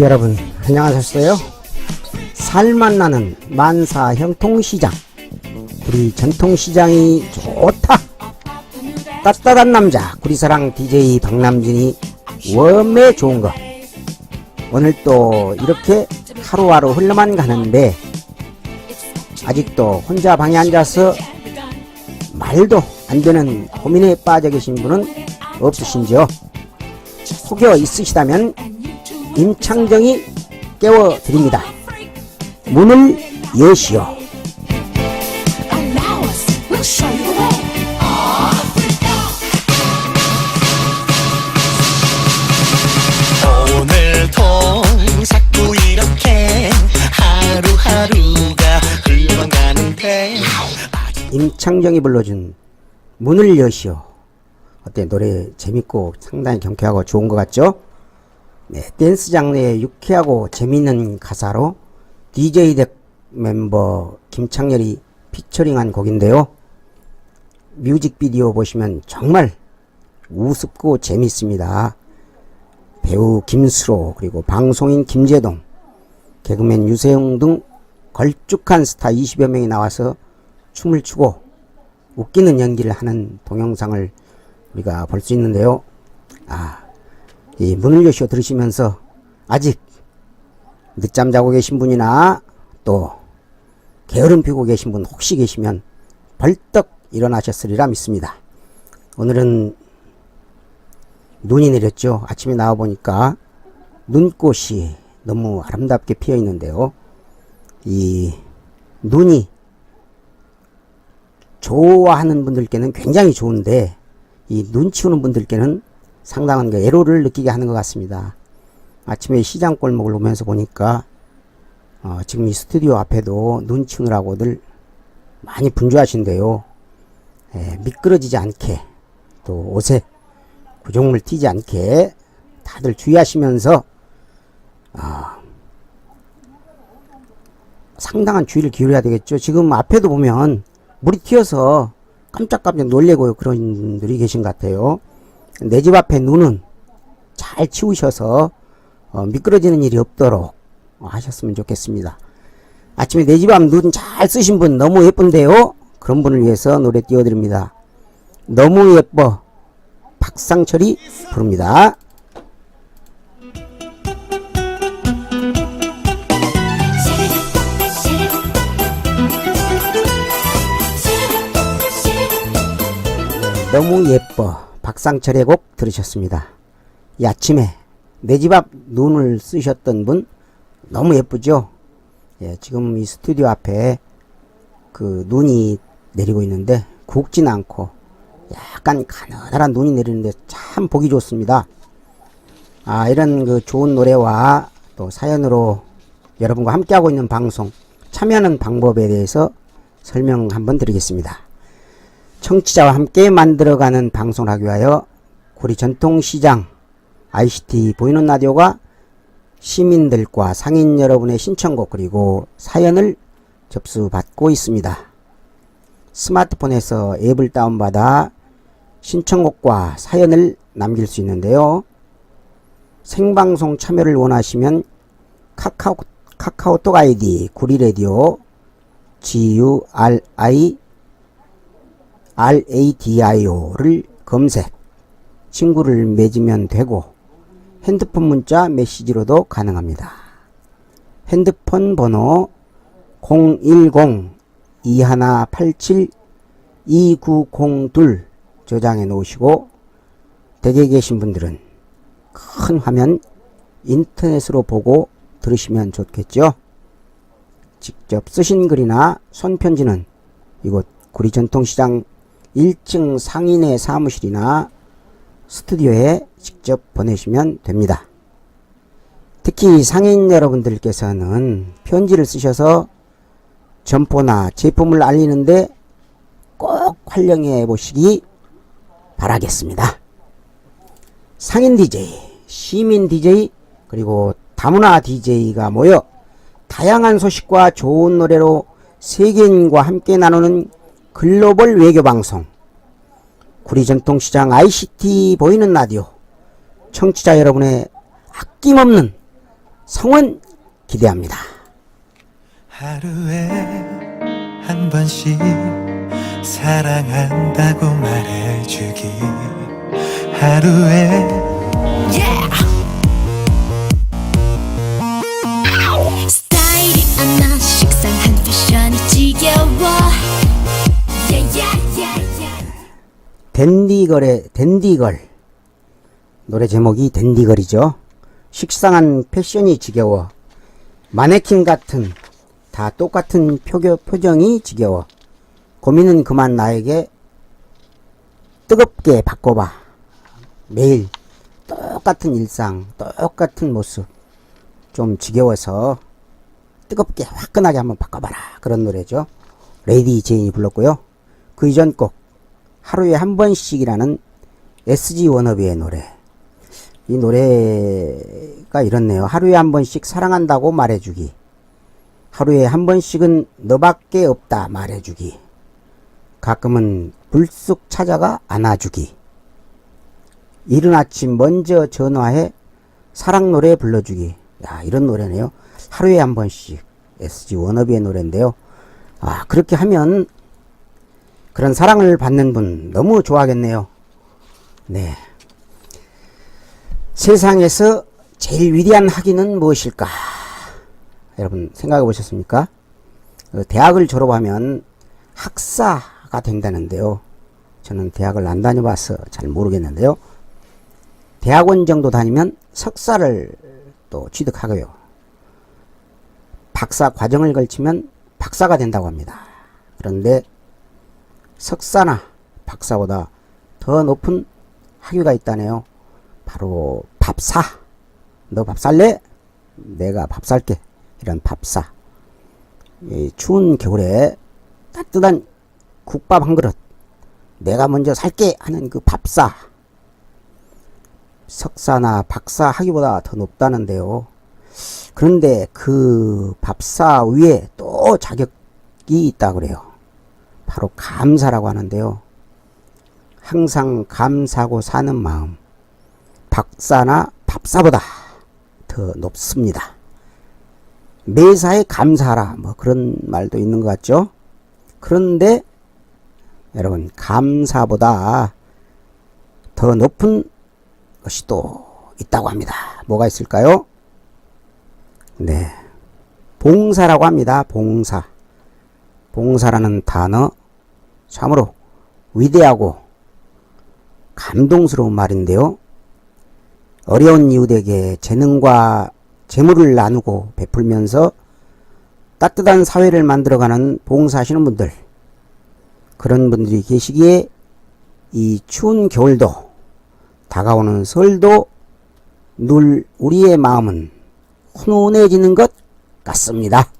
여러분 안녕하셨어요? 살맛 나는 만사 형통시장 우리 전통시장이 좋다 따뜻한 남자 구리사랑 DJ 박남진이 웜에 좋은 거 오늘 또 이렇게 하루하루 흘러만 가는데 아직도 혼자 방에 앉아서 말도 안 되는 고민에 빠져 계신 분은 없으신지요? 혹여 있으시다면 임창정이 깨워드립니다. 문을 여시오. 오늘도 자꾸 이렇게 하루하루가 가는데 임창정이 불러준 문을 여시오. 어때 노래 재밌고 상당히 경쾌하고 좋은 것 같죠? 네, 댄스 장르의 유쾌하고 재미있는 가사로 DJ 덱 멤버 김창렬이 피처링한 곡인데요. 뮤직비디오 보시면 정말 우습고 재밌습니다. 배우 김수로 그리고 방송인 김재동 개그맨 유세용 등 걸쭉한 스타 20여 명이 나와서 춤을 추고 웃기는 연기를 하는 동영상을 우리가 볼 수 있는데요. 아, 이 문을 여시오 들으시면서 아직 늦잠 자고 계신 분이나 또 게으름 피고 계신 분 혹시 계시면 벌떡 일어나셨으리라 믿습니다. 오늘은 눈이 내렸죠. 아침에 나와 보니까 눈꽃이 너무 아름답게 피어 있는데요. 이 눈이 좋아하는 분들께는 굉장히 좋은데 이 눈 치우는 분들께는 상당한 그 애로를 느끼게 하는 것 같습니다. 아침에 시장 골목을 오면서 보니까 어, 지금 이 스튜디오 앞에도 눈 치우느라고들 많이 분주하신데요. 예, 미끄러지지 않게 또 옷에 구정물 튀지 않게 다들 주의하시면서 아, 상당한 주의를 기울여야 되겠죠. 지금 앞에도 보면 물이 튀어서 깜짝깜짝 놀래고 그런 분들이 계신 것 같아요. 내 집 앞에 눈은 잘 치우셔서 어, 미끄러지는 일이 없도록 하셨으면 좋겠습니다. 아침에 내 집 앞 눈 잘 쓰신 분 너무 예쁜데요. 그런 분을 위해서 노래 띄워드립니다. 너무 예뻐 박상철이 부릅니다. 너무 예뻐 박상철의 곡 들으셨습니다. 이 아침에 내 집 앞 눈을 쓰셨던 분 너무 예쁘죠? 예, 지금 이 스튜디오 앞에 그 눈이 내리고 있는데 굵진 않고 약간 가느다란 눈이 내리는데 참 보기 좋습니다. 아, 이런 그 좋은 노래와 또 사연으로 여러분과 함께하고 있는 방송 참여하는 방법에 대해서 설명 한번 드리겠습니다. 청취자와 함께 만들어가는 방송을 하기 위하여 고리 전통시장 ICT 보이는 라디오가 시민들과 상인 여러분의 신청곡 그리고 사연을 접수받고 있습니다. 스마트폰에서 앱을 다운받아 신청곡과 사연을 남길 수 있는데요. 생방송 참여를 원하시면 카카오, 카카오톡 아이디 구리라디오 GURI RADIO를 검색, 친구를 맺으면 되고, 핸드폰 문자 메시지로도 가능합니다. 핸드폰 번호 010-2187-2902 저장해 놓으시고, 댁에 계신 분들은 큰 화면 인터넷으로 보고 들으시면 좋겠죠? 직접 쓰신 글이나 손편지는 이곳 구리전통시장 1층 상인의 사무실이나 스튜디오에 직접 보내시면 됩니다. 특히 상인 여러분들께서는 편지를 쓰셔서 점포나 제품을 알리는데 꼭 활용해 보시기 바라겠습니다. 상인 DJ, 시민 DJ, 그리고 다문화 DJ가 모여 다양한 소식과 좋은 노래로 세계인과 함께 나누는 글로벌 외교 방송 구리 전통시장 ICT 보이는 라디오 청취자 여러분의 아낌없는 성원 기대합니다. 하루에 한 번씩 사랑한다고 말해주기 하루에 스 댄디걸의 댄디걸 노래 제목이 댄디걸이죠. 식상한 패션이 지겨워 마네킹 같은 다 똑같은 표겨, 표정이 지겨워 고민은 그만 나에게 뜨겁게 바꿔봐 매일 똑같은 일상 똑같은 모습 좀 지겨워서 뜨겁게 화끈하게 한번 바꿔봐라 그런 노래죠. 레이디 제인이 불렀고요. 그 이전 곡 하루에 한 번씩이라는 SG 워너비의 노래. 이 노래가 이렇네요. 하루에 한 번씩 사랑한다고 말해주기. 하루에 한 번씩은 너밖에 없다 말해주기. 가끔은 불쑥 찾아가 안아주기. 이른 아침 먼저 전화해 사랑 노래 불러주기. 야, 이런 노래네요. 하루에 한 번씩 SG 워너비의 노래인데요. 아, 그렇게 하면 그런 사랑을 받는 분 너무 좋아하겠네요. 네. 세상에서 제일 위대한 학위는 무엇일까? 여러분 생각해 보셨습니까? 어, 대학을 졸업하면 학사가 된다는데요. 저는 대학을 안 다녀봐서 잘 모르겠는데요. 대학원 정도 다니면 석사를 또 취득하고요. 박사 과정을 걸치면 박사가 된다고 합니다. 그런데 석사나 박사보다 더 높은 학위가 있다네요. 바로 밥사. 너 밥 살래? 내가 밥 살게. 이런 밥사. 이 추운 겨울에 따뜻한 국밥 한 그릇. 내가 먼저 살게 하는 그 밥사. 석사나 박사 학위보다 더 높다는데요. 그런데 그 밥사 위에 또 자격이 있다 그래요. 바로 감사라고 하는데요. 항상 감사하고 사는 마음. 박사나 밥사보다 더 높습니다. 매사에 감사하라. 뭐 그런 말도 있는 것 같죠? 그런데 여러분, 감사보다 더 높은 것이 또 있다고 합니다. 뭐가 있을까요? 네. 봉사라고 합니다. 봉사. 봉사라는 단어 참으로 위대하고 감동스러운 말인데요. 어려운 이웃에게 재능과 재물을 나누고 베풀면서 따뜻한 사회를 만들어가는 봉사하시는 분들 그런 분들이 계시기에 이 추운 겨울도 다가오는 설도 늘 우리의 마음은 훈훈해지는 것 같습니다.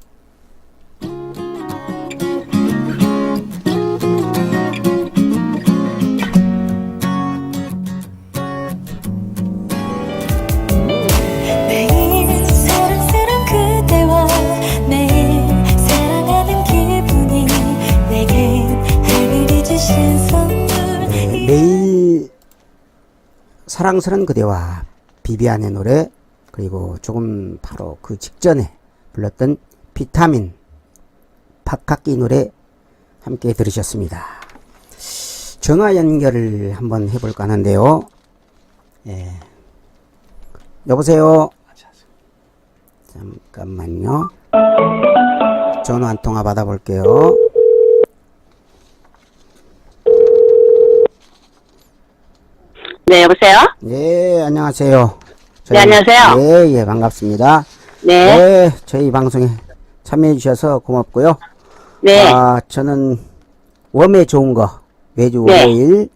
사랑스런 그대와 비비안의 노래 그리고 조금 바로 그 직전에 불렀던 비타민 박학기 노래 함께 들으셨습니다. 전화 연결을 한번 해볼까 하는데요. 예. 여보세요. 잠깐만요. 전화 한 통화 받아볼게요. 네, 여보세요? 예, 안녕하세요. 네, 안녕하세요. 예, 예, 반갑습니다. 네. 네, 저희 방송에 참여해 주셔서 고맙고요. 네. 아, 저는 웜에 좋은 거 매주 네. 월요일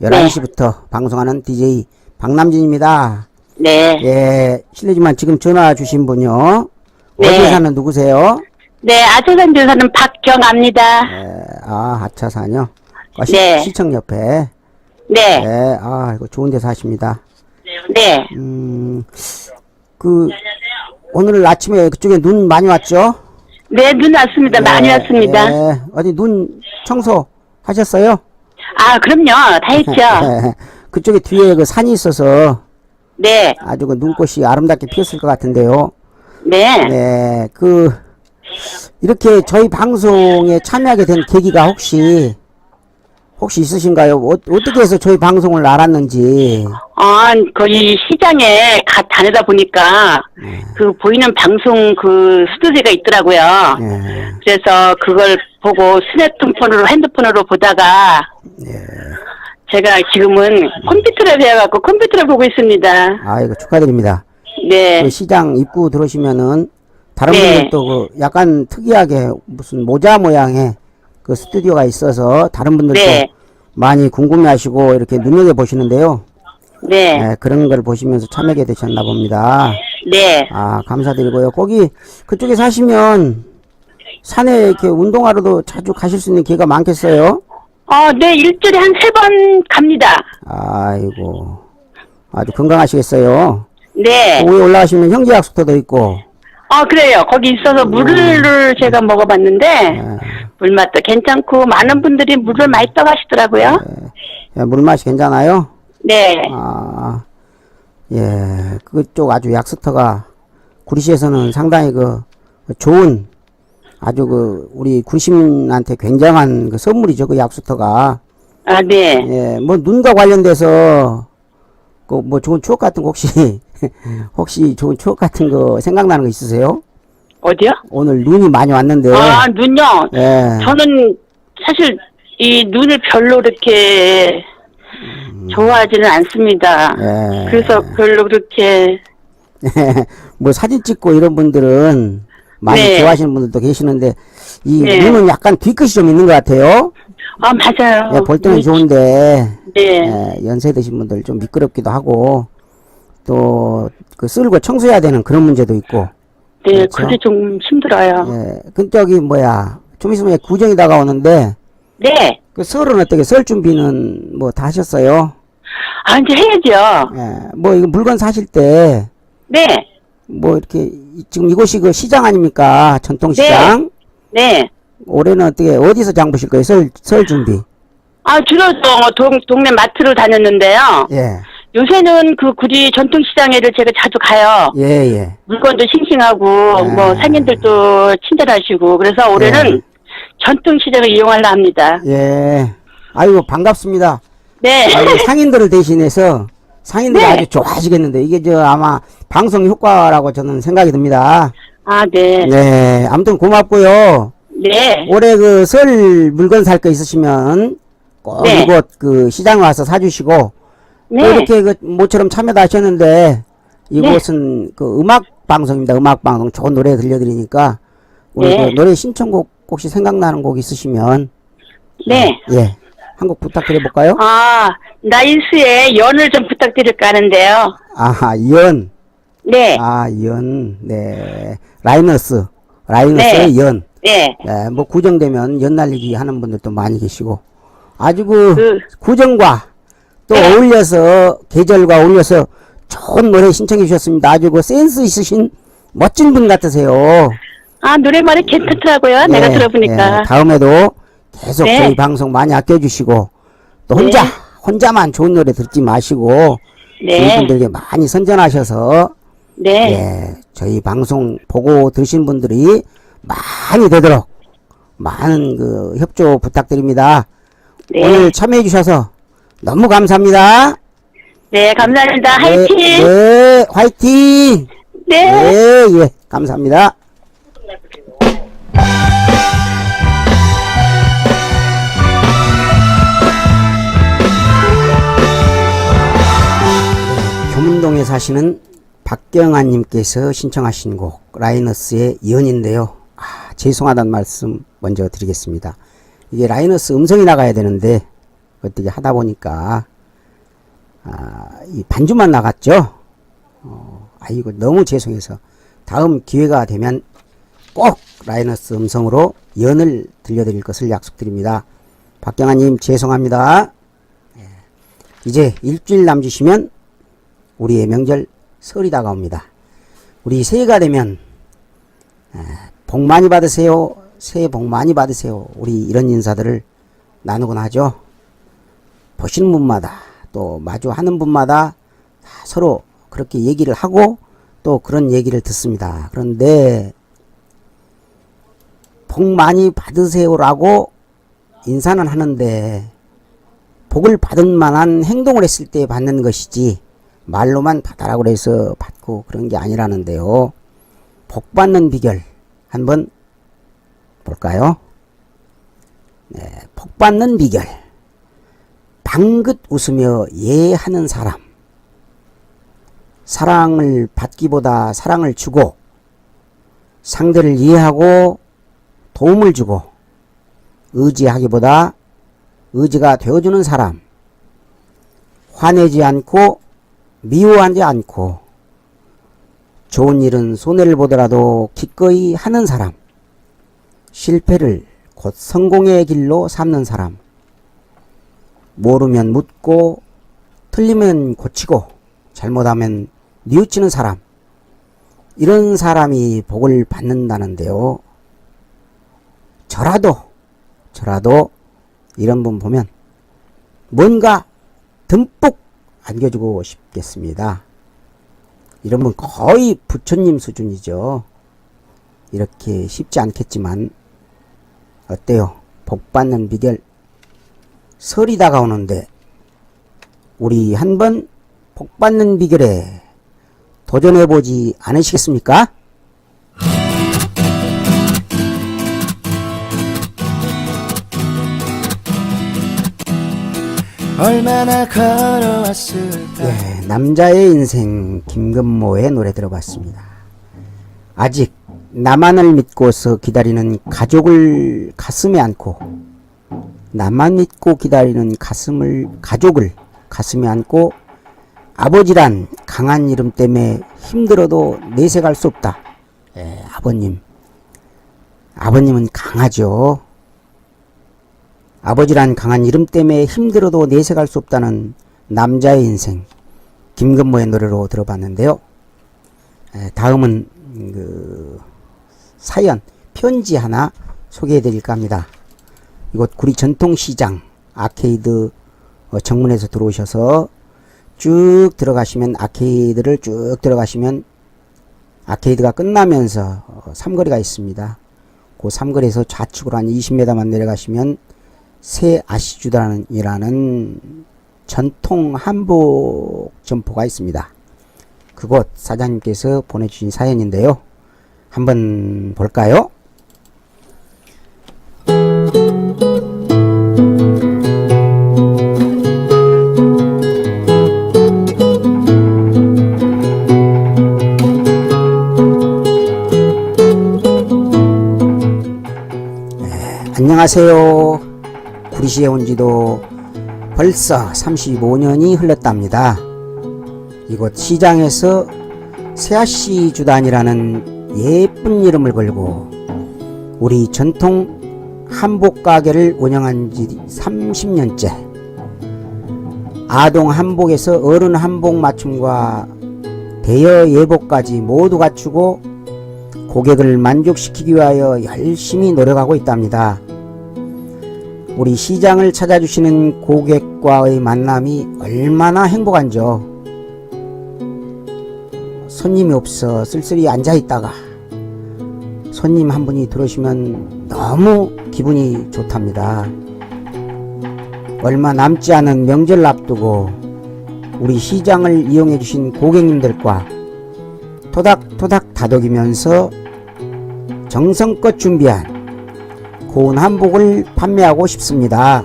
11시부터 방송하는 DJ 박남진입니다. 네. 예, 실례지만 지금 전화 주신 분요. 네. 어디 사는 누구세요? 네, 아차산 주사는 박경아입니다. 예, 아, 하차사요. 아, 시, 네. 시청 옆에. 네. 예, 아, 이거 좋은 데 사십니다. 네. 음, 그, 오늘 아침에 그쪽에 눈 많이 왔죠? 네, 눈 왔습니다. 많이 예, 왔습니다. 예. 어디 눈 청소 하셨어요? 아, 그럼요. 다 했죠. 예. 그쪽에 뒤에 그 산이 있어서 네. 아주 그 눈꽃이 아름답게 피었을 것 같은데요. 네. 네, 그, 이렇게 저희 방송에 참여하게 된 계기가 혹시, 혹시 있으신가요? 어, 어떻게 해서 저희 방송을 알았는지. 아, 거기 시장에 가 다니다 보니까 네. 그 보이는 방송 그 스튜디오가 있더라고요. 예, 그래서 그걸 보고 스마트폰으로 핸드폰으로 보다가 예. 제가 지금은 컴퓨터를 배워갖고 컴퓨터를 보고 있습니다. 아이고, 축하드립니다. 네. 그 시장 입구 들어오시면은, 다른 네. 분들도 그 약간 특이하게 무슨 모자 모양의 그 스튜디오가 있어서 다른 분들도 네. 많이 궁금해 하시고 이렇게 눈여겨 보시는데요. 네. 네, 그런 걸 보시면서 참여하게 되셨나 봅니다. 네. 아, 감사드리고요. 거기 그쪽에 사시면 산에 이렇게 운동하러도 자주 가실 수 있는 기회가 많겠어요? 어, 네, 일주일에 한 세 번 갑니다. 아이고. 아주 건강하시겠어요. 네. 위에 올라가시면 형제 약속터도 있고. 어, 그래요. 거기 있어서 물을 제가 먹어봤는데, 예, 물맛도 괜찮고, 많은 분들이 물을 많이 떠가시더라고요. 예, 물맛이 괜찮아요? 네. 아, 예, 그쪽 아주 약수터가 구리시에서는 상당히 그 좋은 아주 그 우리 구리시민한테 굉장한 그 선물이죠. 그 약수터가. 아, 네. 예, 뭐 눈과 관련돼서 그 뭐 좋은 추억 같은 거 혹시 혹시 좋은 추억 같은 거 생각나는 거 있으세요? 어디요? 오늘 눈이 많이 왔는데. 아, 눈요? 예. 저는 사실 이 눈을 별로 그렇게 좋아하지는 않습니다. 예. 그래서 별로 그렇게, 뭐 사진 찍고 이런 분들은 많이 네. 좋아하시는 분들도 계시는데 이 네. 눈은 약간 뒤끝이 좀 있는 것 같아요. 아, 맞아요. 예, 볼 때는 음, 좋은데 네. 예, 연세 드신 분들 좀 미끄럽기도 하고 또 그 쓸고 청소해야 되는 그런 문제도 있고. 네, 그렇죠. 그게 좀 힘들어요. 예, 그 저기 뭐야 좀 있으면 구정이 다가오는데 네. 그 설은 어떻게 설 준비는 뭐 다 하셨어요? 아, 이제 해야죠. 예, 뭐 이거 물건 사실 때 네. 뭐 이렇게 이- 지금 이곳이 그 시장 아닙니까 전통시장? 네. 올해는 어떻게 어디서 장 보실 거예요? 설, 설 준비. 아, 주로 또 동, 동네 마트를 다녔는데요. 예, 요새는 그 구리 전통시장에를 제가 자주 가요. 예, 예. 물건도 싱싱하고, 네. 뭐, 상인들도 친절하시고, 그래서 올해는 네. 전통시장을 이용하려 합니다. 예. 아이고 반갑습니다. 네. 아이고, 상인들을 대신해서 상인들이 네. 아주 좋아하시겠는데 이게 저 아마 방송 효과라고 저는 생각이 듭니다. 아, 네. 네, 아무튼 고맙고요. 네. 올해 그 설 물건 살 거 있으시면 꼭 네. 이곳 그 시장 와서 사주시고 또 네. 이렇게 그 모처럼 참여도 하셨는데 이곳은 그 음악 방송입니다. 음악 방송 좋은 노래 들려드리니까 우리 네. 그 노래 신청곡 혹시 생각나는 곡 있으시면 네. 예 한 곡 부탁드려 볼까요? 아, 나이스의 연을 좀 부탁드릴까 하는데요. 아하 연, 네. 아 연, 네 라이너스, 라이너스의 네. 연. 네. 네, 뭐 구정되면 연 날리기 하는 분들도 많이 계시고 아주 그, 그- 구정과 또 네. 어울려서 계절과 어울려서 좋은 노래 신청해 주셨습니다. 아주 그 센스 있으신 멋진 분 같으세요. 아, 노래말이 괜찮더라고요. 내가 예, 들어보니까. 예, 다음에도 계속 네. 저희 방송 많이 아껴주시고 또 혼자 네. 혼자만 좋은 노래 듣지 마시고 네. 이분들에게 많이 선전하셔서 네. 예, 저희 방송 보고 드신 분들이 많이 되도록 많은 그 협조 부탁드립니다. 네. 오늘 참여해 주셔서 너무 감사합니다. 네, 감사합니다. 네, 화이팅! 네, 화이팅! 네. 네, 예, 감사합니다. 교문동에 사시는 박경아님께서 신청하신 곡 라이너스의 연인데요. 아, 죄송하다는 말씀 먼저 드리겠습니다. 이게 라이너스 음성이 나가야 되는데 어떻게 하다 보니까 아, 이 반주만 나갔죠. 어, 아이고 너무 죄송해서 다음 기회가 되면 꼭 라이너스 음성으로 연을 들려드릴 것을 약속드립니다. 박경아님 죄송합니다. 예. 이제 일주일 남주시면 우리의 명절 설이 다가옵니다. 우리 새해가 되면 에, 복 많이 받으세요. 새해 복 많이 받으세요. 우리 이런 인사들을 나누곤 하죠. 보시는 분마다 또 마주하는 분마다 다 서로 그렇게 얘기를 하고 또 그런 얘기를 듣습니다. 그런데 복 많이 받으세요라고 인사는 하는데 복을 받은 만한 행동을 했을 때 받는 것이지 말로만 받아라고 그래서 받고 그런 게 아니라는데요. 복 받는 비결 한번 볼까요? 네, 복 받는 비결. 방긋 웃으며 예하는 사람. 사랑을 받기보다 사랑을 주고 상대를 이해하고 도움을 주고 의지하기보다 의지가 되어주는 사람. 화내지 않고 미워하지 않고 좋은 일은 손해를 보더라도 기꺼이 하는 사람. 실패를 곧 성공의 길로 삼는 사람. 모르면 묻고 틀리면 고치고 잘못하면 뉘우치는 사람. 이런 사람이 복을 받는다는데요. 저라도 저라도 이런 분 보면 뭔가 듬뿍 안겨주고 싶겠습니다. 분 거의 부처님 수준이죠. 이렇게 쉽지 않겠지만 어때요? 복 받는 비결 설이 다가오는데 우리 한번 복 받는 비결에 도전해 보지 않으시겠습니까? 얼마나 걸어왔을까 예, 남자의 인생 김건모의 노래 들어봤습니다. 아직 나만을 믿고서 기다리는 가족을 가슴에 안고 나만 믿고 기다리는 가슴을 가족을 가슴에 안고 아버지란 강한 이름 때문에 힘들어도 내색할 수 없다. 예, 아버님. 아버님은 강하죠. 아버지란 강한 이름 때문에 힘들어도 내색할 수 없다는 남자의 인생 김건모의 노래로 들어봤는데요. 에, 다음은 그 사연 편지 하나 소개해 드릴까 합니다. 이곳 구리 전통시장 아케이드 어, 정문에서 들어오셔서 쭉 들어가시면 아케이드를 쭉 들어가시면 아케이드가 끝나면서 어, 삼거리가 있습니다. 그 삼거리에서 좌측으로 한 20m만 내려가시면 새 아시주단이라는 전통 한복 점포가 있습니다. 그곳 사장님께서 보내주신 사연인데요. 한번 볼까요? 안녕하세요. 구리시에 온 지도 벌써 35년이 흘렀답니다. 이곳 시장에서 새아씨 주단이라는 예쁜 이름을 걸고 우리 전통 한복 가게를 운영한 지 30년째. 아동 한복에서 어른 한복 맞춤과 대여 예복까지 모두 갖추고 고객을 만족시키기 위하여 열심히 노력하고 있답니다. 우리 시장을 찾아주시는 고객과의 만남이 얼마나 행복한죠. 손님이 없어 쓸쓸히 앉아있다가 손님 한 분이 들어오시면 너무 기분이 좋답니다. 얼마 남지 않은 명절 앞두고 우리 시장을 이용해 주신 고객님들과 토닥토닥 다독이면서 정성껏 준비한 고운 한복을 판매하고 싶습니다.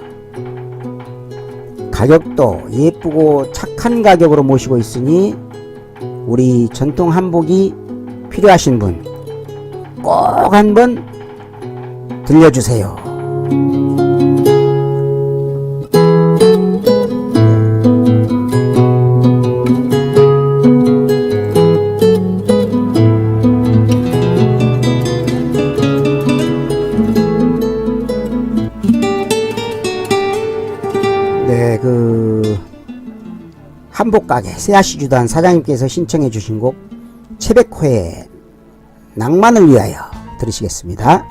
가격도 예쁘고 착한 가격으로 모시고 있으니 우리 전통 한복이 필요하신 분 꼭 한번 들려주세요. 한복 가게 세아시 주단 사장님께서 신청해 주신 곡 채백호의 낭만을 위하여 들으시겠습니다.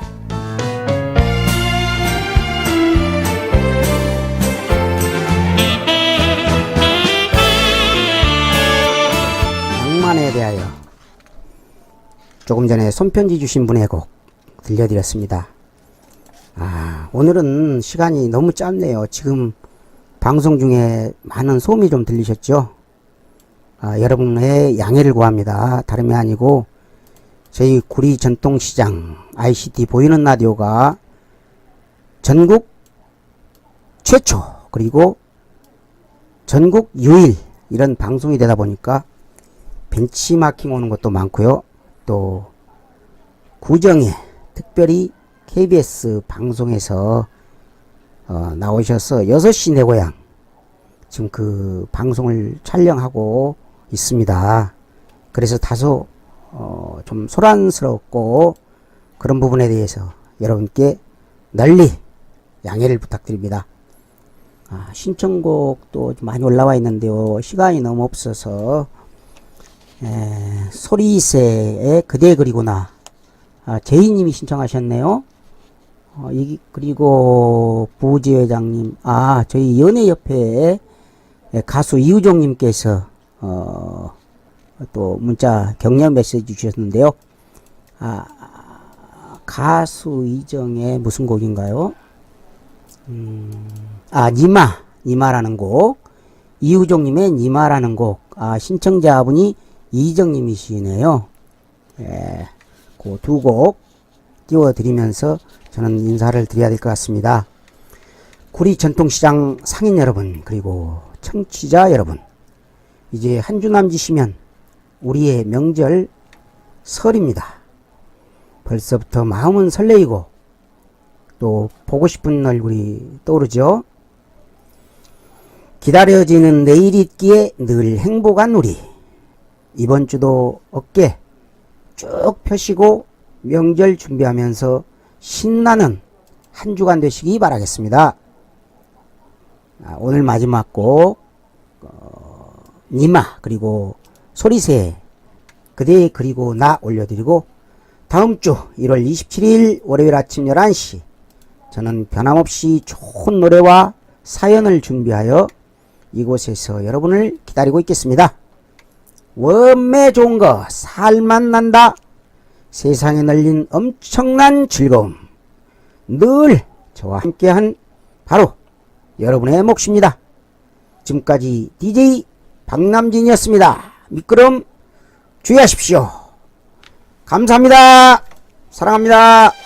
낭만에 대하여 조금 전에 손편지 주신 분의 곡 들려드렸습니다. 아, 오늘은 시간이 너무 짧네요. 지금 방송 중에 많은 소음이 좀 들리셨죠? 아, 여러분의 양해를 구합니다. 다름이 아니고 저희 구리 전통시장 ICT 보이는 라디오가 전국 최초 그리고 전국 유일 이런 방송이 되다 보니까 벤치마킹 오는 것도 많고요. 또 구정에 특별히 KBS 방송에서 어, 나오셔서 6시 내 고향 지금 그 방송을 촬영하고 있습니다. 그래서 다소 어, 좀 소란스럽고 그런 부분에 대해서 여러분께 널리 양해를 부탁드립니다. 아, 신청곡도 좀 많이 올라와 있는데요. 시간이 너무 없어서 에, 소리새의 그대 그리구나 아, 제이님이 신청하셨네요. 어, 이, 그리고 부지 회장님, 아 저희 연예협회 가수 이우종님께서 어, 또 문자 격려 메시지 주셨는데요. 아, 가수 이정의 무슨 곡인가요? 음, 아, 니마, 니마라는 곡. 이우종님의 니마라는 곡. 아, 신청자분이 이정님이시네요. 예, 그 두 곡 띄워드리면서 저는 인사를 드려야 될 것 같습니다. 구리 전통시장 상인 여러분, 그리고 청취자 여러분. 이제 한 주 남짓이면 우리의 명절 설입니다. 벌써부터 마음은 설레이고 또 보고 싶은 얼굴이 떠오르죠. 기다려지는 내일 있기에 늘 행복한 우리. 이번 주도 어깨 쭉 펴시고 명절 준비하면서 신나는 한 주간 되시기 바라겠습니다. 아, 오늘 마지막 곡 어, 니마 그리고 소리새 그대 그리고 나 올려드리고 다음 주 1월 27일 월요일 아침 11시 저는 변함없이 좋은 노래와 사연을 준비하여 이곳에서 여러분을 기다리고 있겠습니다. 원매 좋은 거 살맛 난다. 세상에 널린 엄청난 즐거움. 늘 저와 함께한 바로 여러분의 몫입니다. 지금까지 DJ 박남진이었습니다. 미끄럼 주의하십시오. 감사합니다. 사랑합니다.